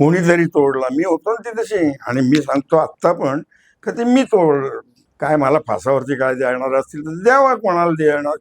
कोणीतरी तोडला. मी होतो ना तिथेशी आणि मी सांगतो आत्ता पण का ते मी तोड काय मला फासावरती काय देणार असतील तर द्यावा कोणाला देणार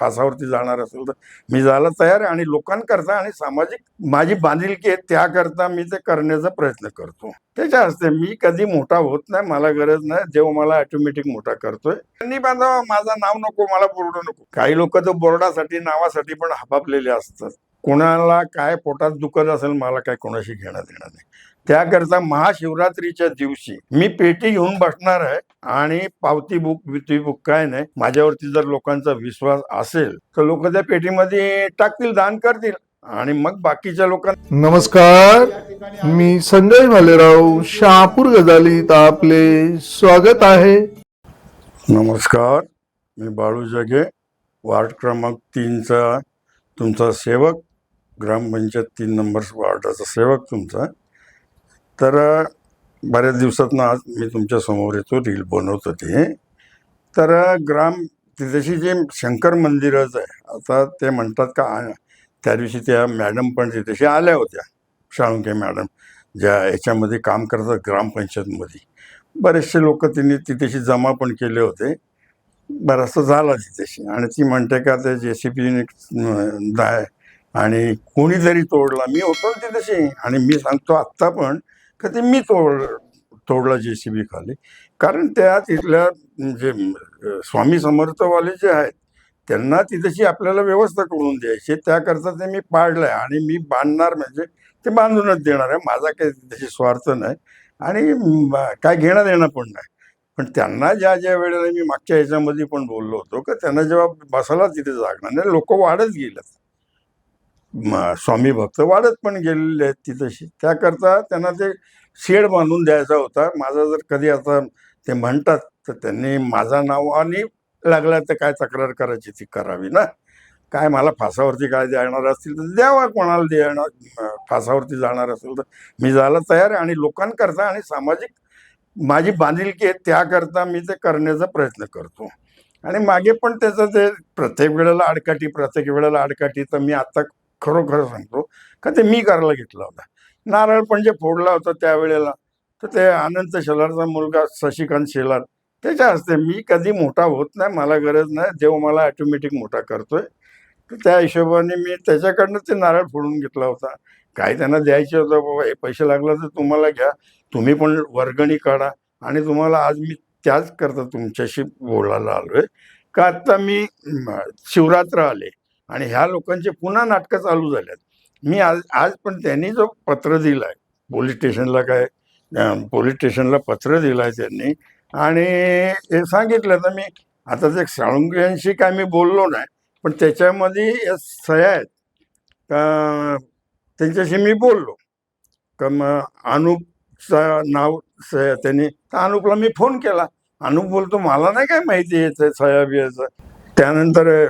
फासावरती जाणार असेल तर. मी जायला तयार आहे आणि लोकांकरता आणि सामाजिक माझी बांधिलकी आहे त्याकरता मी ते करण्याचा प्रयत्न करतो. त्याच्या असते मी कधी मोठा होत नाही मला गरज नाही. देव मला ऑटोमॅटिक मोठा करतोय. त्यांनी बांधावा माझं नाव नको मला बोर्ड नको. काही लोक तर बोर्डासाठी नावासाठी पण हपापलेले असतात. कोणाला काय पोटात दुखत असेल मला काय कोणाशी घेणं देणं नाही. त्याकरता महाशिवरात्रीच्या दिवशी मी पेटी घेऊन बसणार आहे आणि पावती बुक बिवती बुक काय नाही माझ्यावरती जर लोकांचा विश्वास असेल तर लोक त्या पेटीमध्ये टाकतील दान करतील आणि मग बाकीच्या लोकांना नमस्कार. मी संजय भालेराव शहापूर गजालीत आपले स्वागत आहे. नमस्कार. मी बाळू जगे वार्ड क्रमांक तीनचा तुमचा सेवक. ग्रामपंचायत तीन नंबर वार्डाचा सेवक तुमचा. तर बऱ्याच दिवसातनं आज मी तुमच्यासमोर येतो रील बनवत होते तर ग्राम तिथेशी जे शंकर मंदिरच आहे आता ते म्हणतात का त्या दिवशी त्या मॅडम पण तिथेशी आल्या होत्या शाळुंके मॅडम ज्या याच्यामध्ये काम करतात ग्रामपंचायतमध्ये. बरेचसे लोक तिने तिथेशी जमा पण केले होते. बराचसा झाला तिथेशी आणि ती म्हणते का ते जे सी पीने आहे आणि कोणीतरी तोडला. मी होतो ना आणि मी सांगतो आत्ता पण का ते मी तोड तोडला जे सी बी खाली. कारण त्या तिथल्या जे स्वामी समर्थवाले जे आहेत त्यांना तिथेशी आपल्याला व्यवस्था करून द्यायची. त्याकरता ते मी पाडलंय. आणि मी बांधणार म्हणजे ते बांधूनच देणार आहे. माझा काही त्याची स्वार्थ नाही. आणि काय घेणं देणं पण नाही. पण त्यांना ज्या ज्या वेळेला मी मागच्या ह्याच्यामध्ये पण बोललो होतो का त्यांना जेव्हा बसायला तिथे जागणार नाही. लोक वाढत गेलेत. स्वामी भक्त वाढत पण गेलेले आहेत तिथेशी. त्याकरता त्यांना ते शेड बांधून द्यायचा होता. माझा जर कधी आता ते म्हणतात तर त्यांनी माझा नाव आणि लागला तर काय तक्रार करायची ती करावी ना? काय मला फासावरती काय देणार असतील तर द्यावा कोणाला देणार फासावरती जाणार असेल तर. मी जायला तयार आहे आणि लोकांकरता आणि सामाजिक माझी बांधिलकी आहे त्याकरता मी ते करण्याचा प्रयत्न करतो. आणि मागे पण त्याचं ते प्रत्येक वेळेला आडकाठी प्रत्येक वेळेला आडकाठी. तर मी आता खरोखर सांगतो का ते मी करायला घेतला होता. नारळ पण जे फोडला होता त्यावेळेला तर ते अनंत शेलारचा मुलगा शशिकांत शेलार त्याच्या हस्ते मी कधी मोठा होत नाही मला गरज नाही देव मला ऑटोमॅटिक मोठा करतोय. तर त्या हिशोबाने मी त्याच्याकडनं ते नारळ फोडून घेतला होता. काय त्यांना द्यायचे होतं बाबा हे पैसे लागला तर तुम्हाला घ्या तुम्ही पण वर्गणी काढा आणि तुम्हाला आज मी त्याच करता तुमच्याशी बोलायला आलो आहे का आत्ता मी शिवरात्र आले. आणि ह्या लोकांचे पुन्हा नाटकं चालू झाल्यात. मी आज आज पण त्यांनी जो पत्र दिलाय पोलीस स्टेशनला काय पोलीस स्टेशनला पत्र दिलं आहे त्यांनी आणि हे सांगितलं तर मी आता ते साळुंग्यांशी काय मी बोललो नाही पण त्याच्यामध्ये या सह्या आहेत. का त्यांच्याशी मी बोललो. का मग अनुपचा नाव सह्या त्यांनी तर अनुपला मी फोन केला? अनुप बोलतो मला नाही काय माहिती याचं सह्या बियाचं त्यानंतर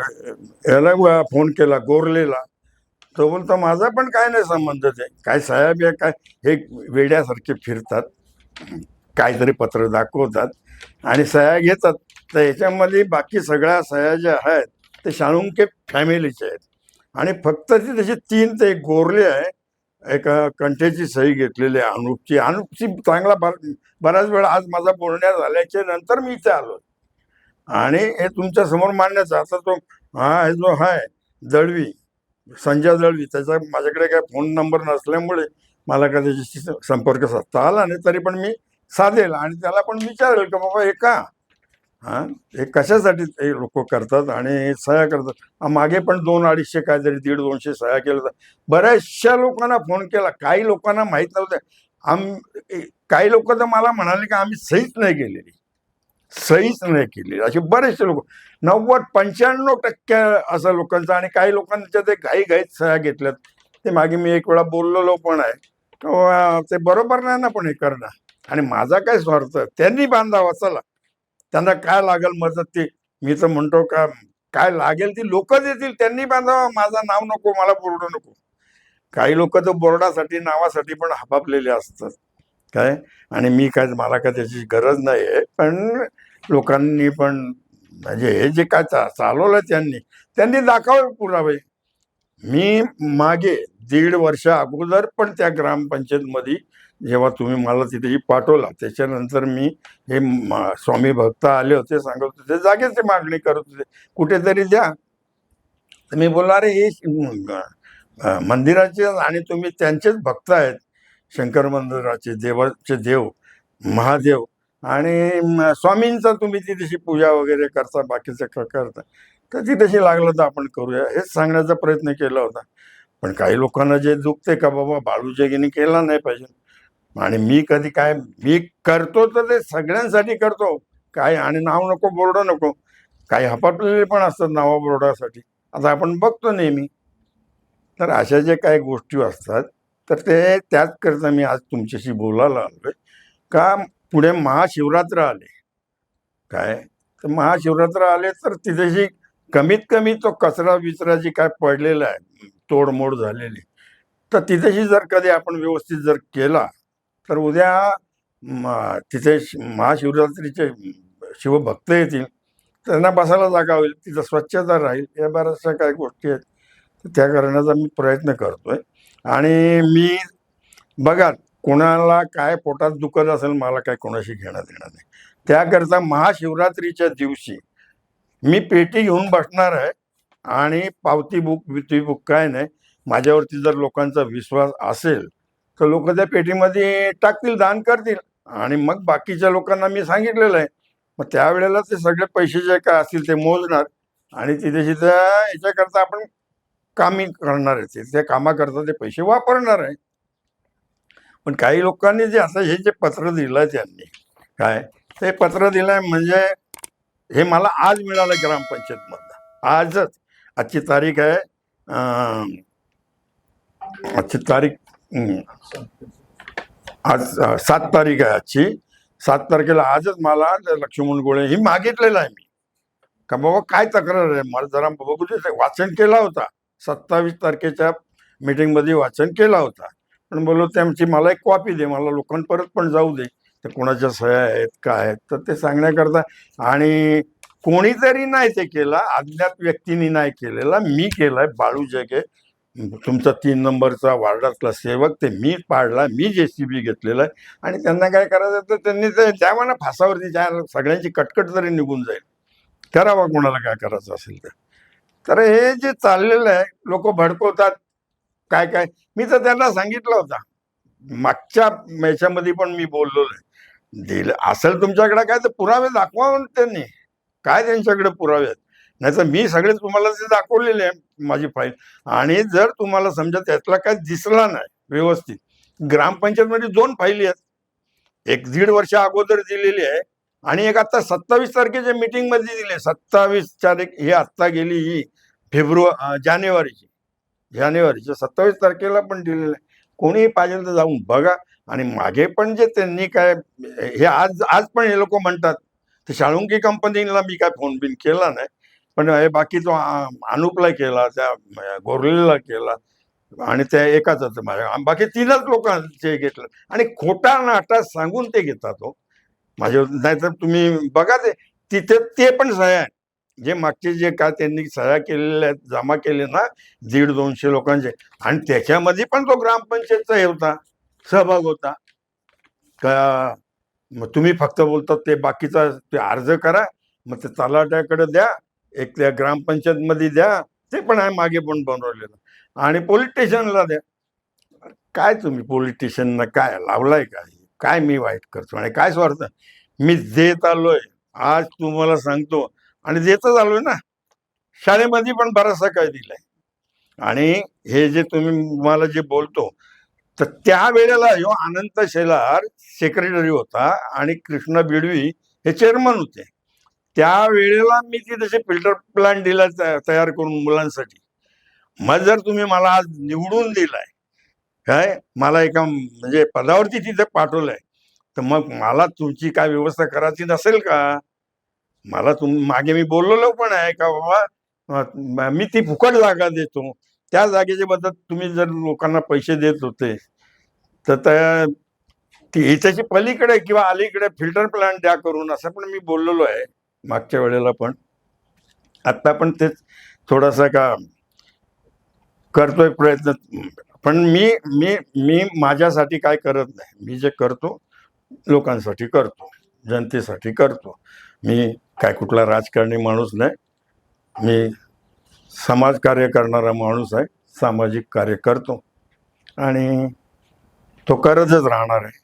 याला फोन केला गोरलेला. तो बोलतो माझा पण काय नाही संबंध ते. काय साहेब या काय हे वेड्यासारखे फिरतात. काहीतरी पत्र दाखवतात. आणि सह्या घेतात. तर याच्यामध्ये बाकी सगळ्या सह्या ज्या आहेत ते शाळुंके फॅमिलीचे आहेत. आणि फक्त ती त्याचे तीन ते एक गोरले आहे. एका कंठेची सही घेतलेली आहे अनुपची. अनुपची चांगला बर- बराच वेळा आज माझा बोलण्या झाल्याच्यानंतर मी इथे आलो. आणि हे तुमच्यासमोर मांडण्याचा आता तो हा हे जो आहे दळवी संजय दळवी त्याचा माझ्याकडे काय फोन नंबर नसल्यामुळे मला का त्याच्याशी संपर्क साधता आला नाही तरी पण मी साधेल आणि त्याला पण विचारेल का बाबा हे का? हा हे कशासाठी ते लोक करतात आणि सह्या करतात? मागे पण दोन अडीचशे काहीतरी दीड दोनशे सह्या केल्या होत्या. बऱ्याचशा लोकांना फोन केला. काही लोकांना माहीत नव्हतं. आम काही लोक तर मला म्हणाले की आम्ही सहीच नाही केलेली सहीच नाही केली. असे बरेचसे लोक. नव्वद पंच्याण्णव टक्के असं लोकांचं आणि काही लोकांच्या ते घाई घाईत सह्या घेतल्यात. ते मागे मी एक वेळा बोललेलो पण आहे. ते बरोबर नाही ना पण हे करणं आणि माझा काय स्वार्थ? त्यांनी बांधावा चला. त्यांना काय लागेल मदत ती? मी तर म्हणतो का काय लागेल ती लोक देतील. त्यांनी बांधावा. माझं नाव नको मला बोर्ड नको. काही लोक तर बोर्डासाठी नावासाठी पण हपापलेले असतात. काय? आणि मी काय मला काय त्याची गरज नाही आहे पण लोकांनी पण म्हणजे हे जे काय चा चालवलं त्यांनी त्यांनी दाखवावे पुरावे. मी मागे दीड वर्ष अगोदर पण त्या ग्रामपंचायतमध्ये जेव्हा तुम्ही मला तिथे पाठवला त्याच्यानंतर मी हे स्वामी भक्त आले होते सांगत होते जागेच ते मागणी करत होते कुठेतरी द्या. तर मी बोलणार अरे हे मंदिराचे आणि तुम्ही त्यांचेच भक्त आहेत शंकर मंदिराचे देवाचे देव महादेव आणि स्वामींचा तुम्ही ती तशी पूजा वगैरे करता बाकीचं करता तर ती तशी लागलं तर आपण करूया हेच सांगण्याचा प्रयत्न केला होता. पण काही लोकांना जे दुखते का बाबा बाळू जगीने केला नाही पाहिजे. आणि मी कधी काय मी करतो तर ते सगळ्यांसाठी करतो. काय आणि नाव नको बोर्ड नको. काही हपापलेले पण असतात नावा बोर्डासाठी आता आपण बघतो नेहमी. तर अशा जे काही गोष्टी असतात तर ते त्याचकरता मी आज तुमच्याशी बोलायला आलो आहे का पुढे महाशिवरात्र आले? काय? तर महाशिवरात्र आले तर तिथेशी कमीत कमी तो कचरा विचरा जी काय पडलेला आहे तोडमोड झालेली तर तिथेशी जर कधी आपण व्यवस्थित जर केला तर उद्या तिथे महाशिवरात्रीचे शिवभक्त येतील त्यांना बसायला जागा होईल तिथं स्वच्छता राहील या बऱ्याचशा काही गोष्टी आहेत तर त्या करण्याचा मी प्रयत्न करतोय. आणि मी बघा कोणाला काय पोटात दुखत असेल मला काय कोणाशी घेणं देणं नाही. त्याकरता महाशिवरात्रीच्या दिवशी मी पेटी घेऊन बसणार आहे आणि पावती बुक बिती बुक काय नाही माझ्यावरती जर लोकांचा विश्वास असेल तर लोक त्या पेटीमध्ये टाकतील दान करतील. आणि मग बाकीच्या लोकांना मी सांगितलेलं आहे. मग त्यावेळेला ते सगळे पैसे जे काय असतील ते मोजणार आणि तिथे तिथं याच्याकरता आपण कामी करणार आहे ते त्या कामाकरता ते पैसे वापरणार आहे पण काही लोकांनी जे असं हे जे पत्र दिलं त्यांनी काय? ते पत्र दिलंय म्हणजे हे मला आज मिळालं ग्रामपंचायतमधनं. आजच. आजची तारीख आहे आजची तारीख आज सात तारीख आहे आजची. सात तारखेला आजच मला ते लक्ष्मण गोळे ही मागितलेलं आहे मी. का बाबा काय तक्रार आहे? मला जरा बघू दे वाचन केला होता. सत्तावीस तारखेच्या मीटिंगमध्ये वाचन केला होता. पण बोललो त्यांची मला एक कॉपी दे मला लोकांपर्यंत पण जाऊ दे. ते कोणाच्या सह्या आहेत काय आहेत? तर ते सांगण्याकरता आणि कोणीतरी नाही ते केला अज्ञात व्यक्तींनी नाही केलेला मी केलाय बाळू जगे तुमचा तीन नंबरचा वार्डातला सेवक ते मी पाडला मी जे सी बी घेतलेला आहे. आणि त्यांना काय करायचं तर त्यांनी ते द्यावा ना फासावरती ज्या सगळ्यांची कटकट जरी निघून जाईल करावा कोणाला काय करायचं असेल तर. तर हे जे चाललेलं आहे लोक भडकवतात काय काय? मी तर त्यांना सांगितलं होता. मागच्या याच्यामध्ये पण मी बोललो दिलं असेल तुमच्याकडे काय तर पुरावे दाखवा त्यांनी. काय त्यांच्याकडे पुरावे आहेत? नाही तर मी सगळे तुम्हाला ते दाखवलेले आहे माझी फाईल आणि जर तुम्हाला समजा त्यातला काय दिसला नाही व्यवस्थित ग्रामपंचायतमध्ये दोन फाईली आहेत. एक दीड वर्ष अगोदर दिलेली आहे आणि एक आता सत्तावीस तारखेच्या मीटिंगमध्ये दिली आहे. सत्तावीस तारीख ही आत्ता गेली ही. फेब्रुवारी जानेवारीची. जानेवारीच्या सत्तावीस तारखेला पण दिलेलं आहे. कोणीही पाहिजे तर जाऊन बघा. आणि मागे पण जे त्यांनी काय हे आज आज पण हे लोक म्हणतात ते शाळुंकी कंपनीला मी काय फोन बिन केला नाही. पण हे बाकी तो अनुपला केला त्या गोरलेला केला आणि त्या एकाच माझ्या बाकी तीनच लोकांचे घेतलं. आणि खोटा नाटा सांगून ते घेतात हो. माझ्या नाहीतर तुम्ही बघा ते तिथे ते पण सह्या आहे जे मागचे जे काय त्यांनी सह्या केलेल्या आहेत जमा केले ना दीड दोनशे लोकांचे. आणि त्याच्यामध्ये पण तो ग्रामपंचायतचा हे होता सहभाग होता. का मग तुम्ही फक्त बोलतात ते बाकीचा ते अर्ज करा मग ते तलाट्याकडे द्या एक त्या ग्रामपंचायतमध्ये द्या ते पण आहे मागे पण बनवलेलं. आणि पोलीस स्टेशनला द्या. काय तुम्ही पोलीस स्टेशनला काय लावलाय काय? काय मी वाईट करतो आणि काय स्वार्थ? मी देत आलोय. आज तुम्हाला सांगतो आणि देतच आलोय ना शाळेमध्ये पण बराचसा काय दिलाय. आणि हे जे तुम्ही मला जे बोलतो तर त्या वेळेला ह्यो अनंत शेलार सेक्रेटरी होता आणि कृष्ण बिडवी हे चेअरमन होते. त्या वेळेला मी ती तसे फिल्टर प्लांट दिला तयार करून मुलांसाठी. मग जर तुम्ही मला आज निवडून दिलाय काय? मला एका म्हणजे पदावरती तिथे पाठवलंय तर मग मला तुमची काय व्यवस्था करायची नसेल का? मला तुम मागे मी बोललेलो पण आहे का बाबा? मी ती फुकट जागा देतो. त्या जागेच्या बद्दल तुम्ही जर लोकांना पैसे देत होते तर त्या ती पलीकडे किंवा अलीकडे फिल्टर प्लांट द्या करून असं पण मी बोललेलो आहे मागच्या वेळेला पण. आत्ता पण तेच थोडासा का करतोय प्रयत्न. पण मी मी मी माझ्यासाठी काय करत नाही. मी जे करतो लोकांसाठी करतो जनतेसाठी करतो. मी काय कुठला राजकारणी माणूस नाही. मी समाजकार्य करणारा माणूस आहे सामाजिक कार्य करतो आणि तो करतच राहणार आहे.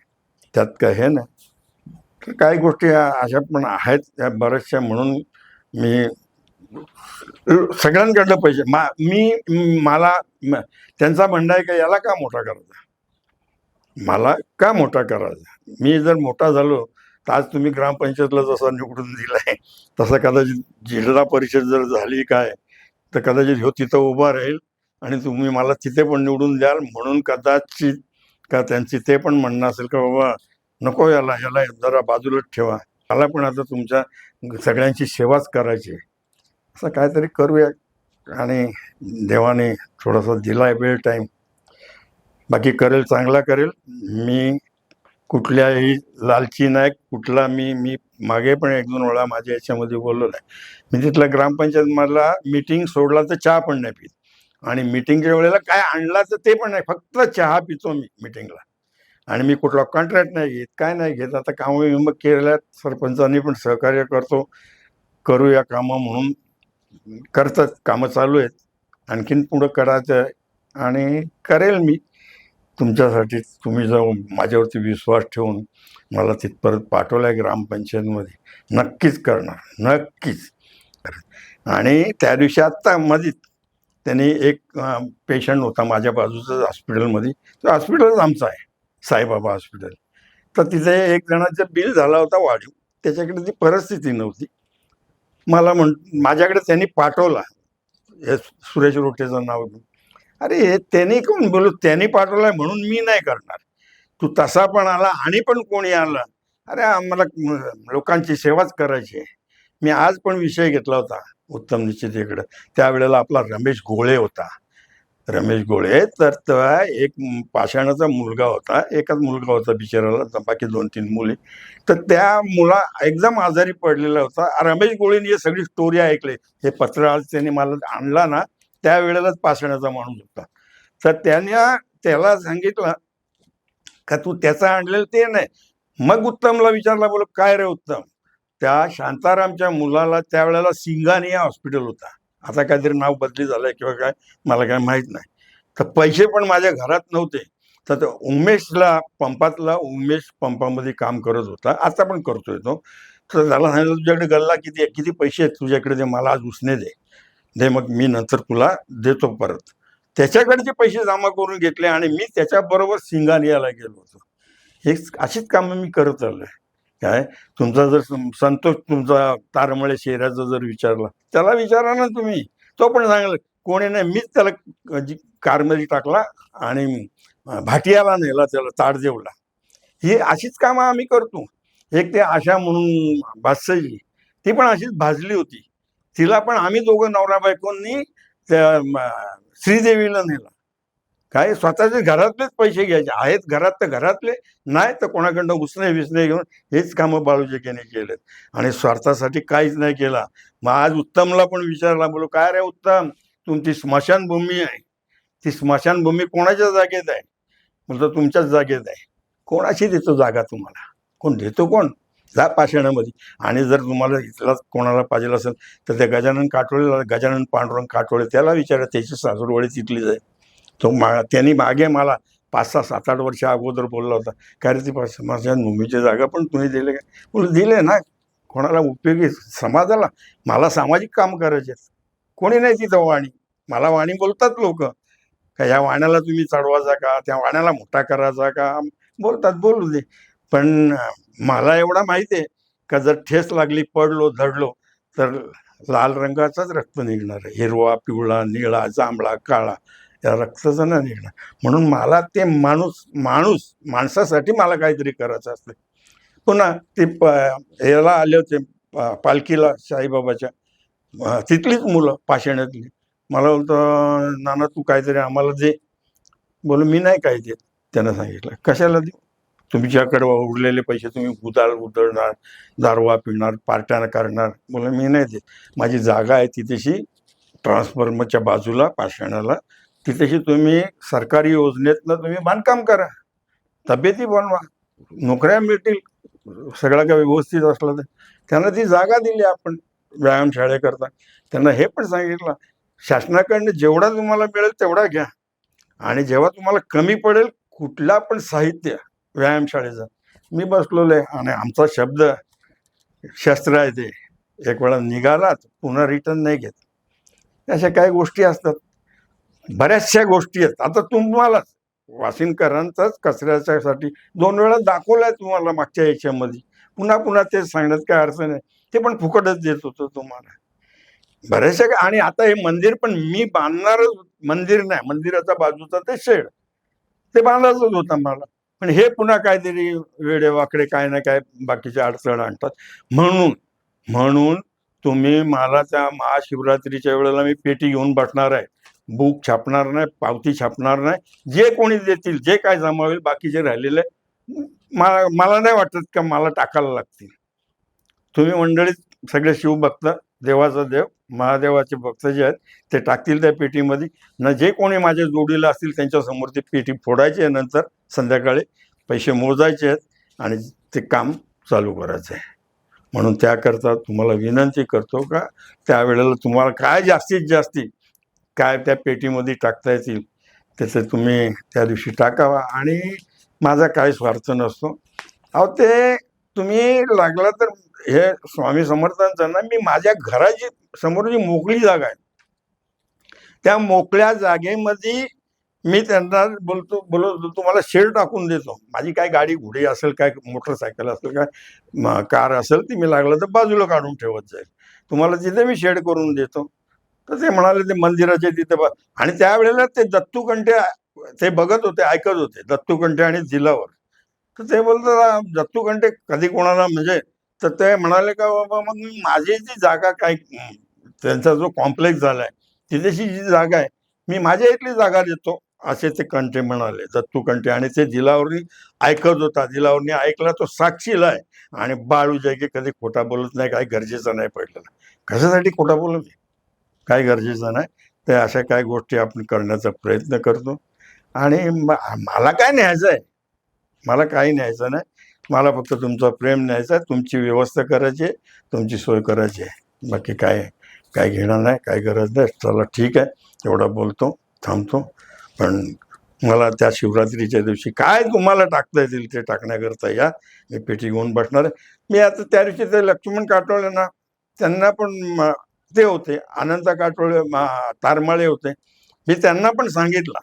त्यात काय हे नाही. तर काही गोष्टी अशा पण आहेत त्या बऱ्याचशा म्हणून मी सगळ्यांकडनं पैसे मा मी मला त्यांचा म्हणणं आहे का याला का मोठा करायचा? मला का मोठा करायचा? मी जर मोठा झालो आज तुम्ही ग्रामपंचायतला जसा निवडून दिलाय तसं कदाचित जिल्हा परिषद जर झाली काय तर कदाचित ह्यो तिथं उभा राहील आणि तुम्ही मला तिथे पण निवडून द्याल. म्हणून कदाचित का त्यांची ते पण म्हणणं असेल का बाबा नको याला याला जरा बाजूलाच ठेवा. मला पण आता तुमच्या सगळ्यांची सेवाच करायची आहे. असं काहीतरी करूया आणि देवाने थोडासा दिलाय वेळ टाईम बाकी करेल चांगला करेल. मी कुठल्याही लालची नाही कुठला मी मी मागे पण एक दोन वेळा माझ्या याच्यामध्ये बोललो नाही. मी तिथला ग्रामपंचायत मला मीटिंग सोडला तर चहा पण नाही पित. आणि मीटिंगच्या वेळेला काय आणला तर ते पण नाही. फक्त चहा पितो मी मीटिंगला आणि मी कुठला कॉन्ट्रॅक्ट नाही घेत काय नाही घेत. आता कामं विम केल्यात सरपंचांनी पण सहकार्य करतो. करूया कामं म्हणून करतात. कामं चालू आहेत. आणखीन पुढं करायचं आहे. आणि करेल मी. तुमच्यासाठी तुम्ही जो माझ्यावरती विश्वास ठेवून मला तिथपर्यंत पाठवलं आहे ग्रामपंचायतमध्ये नक्कीच करणार नक्कीच आणि त्या दिवशी आत्ता मध्ये त्यांनी एक पेशंट होता माझ्या बाजूचं हॉस्पिटलमध्ये तो हॉस्पिटलच आमचं आहे साईबाबा हॉस्पिटल. तर तिथे एक जणाचं बिल झाला होता वाढीव त्याच्याकडे ती परिस्थिती नव्हती. मला म्हण माझ्याकडे त्यांनी पाठवला हे सुरेश रोटेचं नाव घेऊन. अरे हे त्यांनी कोण बोलू? त्यांनी पाठवलाय म्हणून मी नाही करणार. तू तसा पण आला आणि पण कोणी आला. अरे आम्हाला लोकांची सेवाच करायची आहे. मी आज पण विषय घेतला होता उत्तम निश्चितीकडे. त्यावेळेला आपला रमेश गोळे होता. रमेश गोळे तर तो एक पाषाणाचा मुलगा होता. एकच मुलगा होता बिचाराला बाकी दोन तीन मुली. तर त्या मुला एकदम आजारी पडलेला होता. रमेश गोळेने हे सगळी स्टोरी ऐकली. हे पत्र आज त्यांनी मला आणला ना त्यावेळेलाच पासण्याचा माणूस होता. तर त्याने त्याला सांगितलं का तू त्याचा आणलेलं ते नाही. मग उत्तमला विचारला बोल काय रे उत्तम? त्या शांतारामच्या मुलाला त्यावेळेला सिंगानिया हॉस्पिटल होता. आता काहीतरी नाव बदली झालंय किंवा काय मला काय माहीत नाही. तर पैसे पण माझ्या घरात नव्हते. तर उमेशला पंपातला उमेश पंपामध्ये काम करत होता. आता पण करतोय तो. तर त्याला सांगितलं तुझ्याकडे गल्ला किती किती पैसे आहेत तुझ्याकडे? ते मला आज उसने दे. दे मग मी नंतर तुला देतो परत. त्याच्याकडचे पैसे जमा करून घेतले आणि मी त्याच्याबरोबर सिंगानियाला गेलो होतो. हे अशीच कामं मी करत आलोय काय? तुमचा जर संतोष तुमचा तारमळे शेऱ्याचा जर विचारला त्याला विचारा ना तुम्ही. तो पण सांगला कोणी नाही मीच त्याला जी कारमध्ये टाकला आणि भाटियाला नेला त्याला ताडदेवला ही अशीच कामं आम्ही करतो. एक ते आशा म्हणून भासजी ती पण अशीच भाजली होती. तिला पण आम्ही दोघं नवरा बायकोंनी त्या श्रीदेवीला नेला. काय? स्वतःचे घरातलेच पैसे घ्यायचे. आहेत घरात तर घरातले नाही तर कोणाकडनं उसने विसने घेऊन हेच कामं बाळूजेकेने केलेत. आणि स्वार्थासाठी काहीच नाही केला. मग आज उत्तमला पण विचारला बोलो काय रे उत्तम? तुमची स्मशानभूमी आहे. ती स्मशानभूमी कोणाच्या जागेत आहे? म्हणजे तुमच्याच जागेत आहे. कोणाची देतो जागा तुम्हाला? कोण देतो कोण? जा पाषाणामध्ये. आणि जर तुम्हाला इथला कोणाला पाहिजे असेल तर त्या गजानन काटोळेला गजानन पांडुरंग काटोळे त्याला विचारा त्याची सासूरवाडी तिथलीच आहे. तो मा त्यांनी मागे मला पाच सहा सात आठ वर्ष अगोदर बोलला होता. काय रे ती माझ्या भूमीची जागा पण तुम्ही दिले काय बोल दिले ना. कोणाला उपयोगी समाजाला. मला सामाजिक काम करायचे आहेत. कोणी नाही तिथं वाणी. मला वाणी बोलतात लोक. का या वाण्याला तुम्ही चढवायचा का त्या वाण्याला मोठा करायचा का बोलतात बोलू दे. पण मला एवढा माहिती आहे का जर ठेस लागली पडलो धडलो तर लाल रंगाचाच रक्त निघणार आहे. हिरवा पिवळा निळा जांभळा काळा या रक्ताचं ना निघणार. म्हणून मला ते माणूस माणूस माणसासाठी मला काहीतरी करायचं असतं. पुन्हा ते प याला आले होते पालखीला साईबाबाच्या. तिथलीच मुलं पाषाण्यातली. मला बोलतं नाना तू काहीतरी आम्हाला दे. बोल मी नाही काही देत. त्यानं सांगितलं. कशाला देऊ तुमच्याकडे उरलेले पैसे तुम्ही उदाळ उधळणार दारवा पिणार पार्ट्या करणार. मला मी नाही देत. माझी जागा आहे तिथेशी ट्रान्सफॉर्मरच्या बाजूला पाषाणाला. तिथेशी तुम्ही सरकारी योजनेतनं तुम्ही बांधकाम करा. तब्येती बनवा. नोकऱ्या मिळतील. सगळं काही व्यवस्थित असलं तर. त्यांना ती जागा दिली आपण व्यायामशाळेकरता त्यांना हे पण सांगितलं. शासनाकडनं जेवढा तुम्हाला मिळेल तेवढा घ्या. आणि जेव्हा तुम्हाला कमी पडेल कुठला पण साहित्य व्यायामशाळेचं. मी बसलेलो आहे आणि आमचा शब्द शस्त्र आहे ते. एक वेळा निघालात पुन्हा रिटर्न नाही घेत. अशा काही गोष्टी असतात. बऱ्याचशा गोष्टी आहेत. आता तुम्हालाच वासिनकरांचाच कचऱ्याच्यासाठी दोन वेळा दाखवलाय तुम्हाला मागच्या याच्यामध्ये. पुन्हा पुन्हा तेच सांगण्यात काय अर्थ नाही ते पण फुकटच देत होतो तुम्हाला. बऱ्याचशा आणि आता हे मंदिर पण मी बांधणारच मंदिर नाही. मंदिराच्या बाजूचा ते शेड. ते बांधायचंच होतं मला. पण हे पुन्हा काहीतरी वेडे वाकडे काय ना काय बाकीच्या अडचण आणतात. म्हणून म्हणून तुम्ही मला त्या महाशिवरात्रीच्या वेळेला मी पेटी घेऊन बसणार आहे. बुक छापणार नाही पावती छापणार नाही. जे कोणी देतील जे काय जमा होईल बाकीचे राहिलेले मला मला नाही वाटत का मला टाकायला लागतील. तुम्ही मंडळीत सगळे शिव बघता देवाचा देव महादेवाचे भक्त जे आहेत ते टाकतील त्या पेटीमध्ये. न जे कोणी माझ्या जोडीला असतील त्यांच्यासमोर ती पेटी फोडायची आहे. नंतर संध्याकाळी पैसे मोजायचे आहेत आणि ते काम चालू करायचं आहे. म्हणून त्याकरता तुम्हाला विनंती करतो का त्यावेळेला तुम्हाला काय जास्तीत जास्ती काय त्या पेटीमध्ये टाकता येतील त्याचं तुम्ही त्या दिवशी टाकावा. आणि माझा काही स्वार्थ नसतो. अहो ते तुम्ही लागला तर हे स्वामी समर्थांचं ना मी माझ्या घराची समोर जी मोकळी जागा आहे. त्या मोकळ्या जागेमध्ये मी त्यांना बोलतो बोलतो तुम्हाला शेड टाकून देतो. माझी काय गाडी घोडी असेल काय मोटरसायकल असेल काय कार असेल ती मी लागलं तर बाजूला काढून ठेवत जाईल. तुम्हाला तिथे मी शेड करून देतो. तर ते म्हणाले ते मंदिराचे तिथे ब- आणि त्यावेळेला ते दत्तुकंठे ते बघत होते ऐकत होते दत्तूकंठे आणि जिलावर तर ते बोलतात दत्तुकंठे कधी कोणाला म्हणजे तर ते म्हणाले का बाबा मग मी माझी जी जागा काय त्यांचा जो कॉम्प्लेक्स झालाय तिथेशी जी जागा आहे मी माझ्या इथली जागा देतो. असे ते कंठे म्हणाले दत्तू कंठे. आणि ते जिलावरनी ऐकत होता. दिलावरनी ऐकला तो साक्षीला आहे. आणि बाळू की कधी खोटा बोलत नाही काही गरजेचं नाही पडलेलं. कशासाठी खोटा बोलत मी? काय गरजेचं नाही. ते अशा काही गोष्टी आपण करण्याचा प्रयत्न करतो. आणि मला काय न्यायचं आहे? मला काही न्यायचं नाही. मला फक्त तुमचा प्रेम न्यायचा आहे तुमची व्यवस्था करायची आहे तुमची सोय करायची आहे. बाकी काय काय घेणार नाही काय गरज नाही. चला ठीक आहे एवढा बोलतो थांबतो. पण मला त्या शिवरात्रीच्या दिवशी काय तुम्हाला टाकता येतील ते टाकण्याकरता या? मी पेटी घेऊन बसणार आहे. मी आता त्या दिवशी ते लक्ष्मण काटोळे ना त्यांना पण ते होते अनंत काटोळे मा- तारमाळे होते. मी त्यांना पण सांगितलं.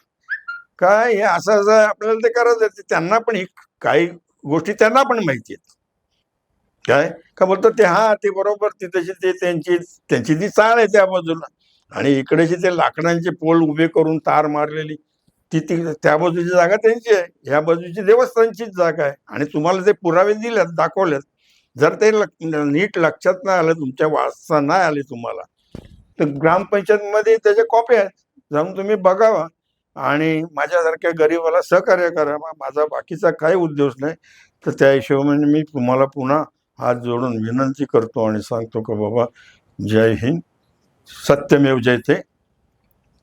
काय हे असं असं आपल्याला ते करायचं त्यांना पण ही काही गोष्टी त्यांना पण माहिती आहेत. काय? का बोलतो ते हा ते बरोबर ते तशी ते त्यांची त्यांची ती चाळ आहे त्या बाजूला. आणि इकडेची ते लाकडांचे पोल उभे करून तार मारलेली ती ती त्या बाजूची जागा त्यांची आहे. ह्या बाजूची देवस्थानचीच जागा आहे. आणि तुम्हाला ते पुरावे दिल्यात दाखवलेत. जर ते लक- नीट लक्षात नाही आलं तुमच्या वाचता नाही आले तुम्हाला तर ग्रामपंचायतमध्ये त्याच्या कॉप्या आहेत. जाऊन तुम्ही बघावा. आणि माझ्यासारख्या गरीबाला सहकार्य करा. मा- माझा बाकीचा काही उद्देश नाही. तर त्या हिशोबाने मी तुम्हाला पुन्हा हात जोडून विनंती करतो आणि सांगतो का बाबा जय हिंद सत्यमेव जयते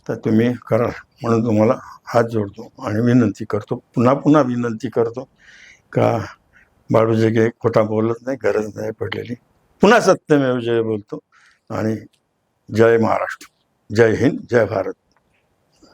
तर तुम्ही करा म्हणून तुम्हाला हात जोडतो आणि विनंती करतो. पुन्हा पुन्हा विनंती करतो का बाळूजी काही खोटा बोलत नाही गरज नाही पडलेली. पुन्हा सत्यमेव जय बोलतो आणि जय महाराष्ट्र. जय हिंद जय भारत.